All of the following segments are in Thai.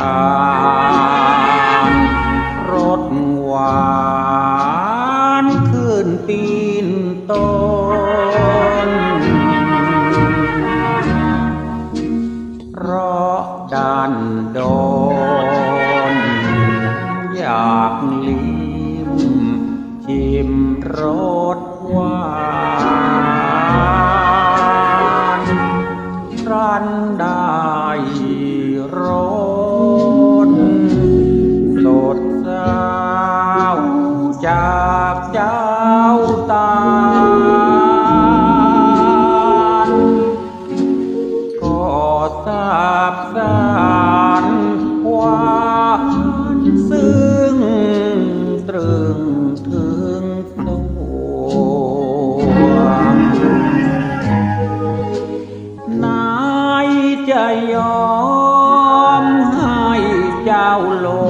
านรสหวาน จากเจ้าตาลก็ทราบสารความซึ้งตรึงถึงสวนายจะยอมให้เจ้าหล่นลง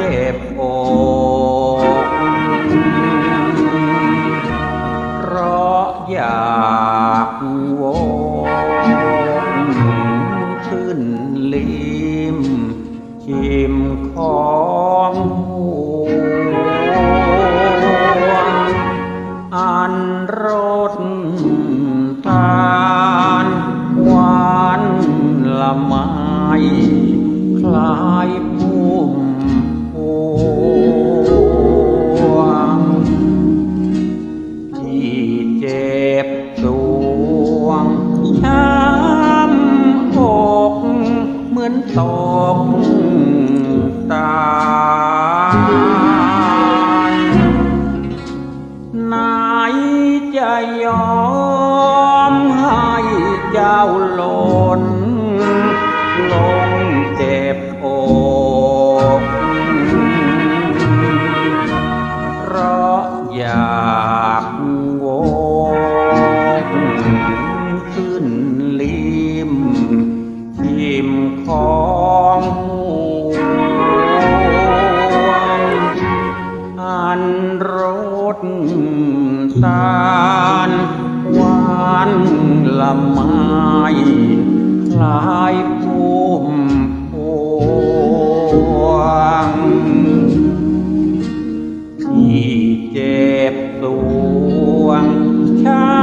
เจ็บอกเพราะอยากวอนขึ้นลิมชิมของหวอันรสทานหวานละไม ตกตายนายจะยอมให้เจ้าหล่น ตาลหวานละไมคลายพุ่มพวงที่เจ็บสวงช้า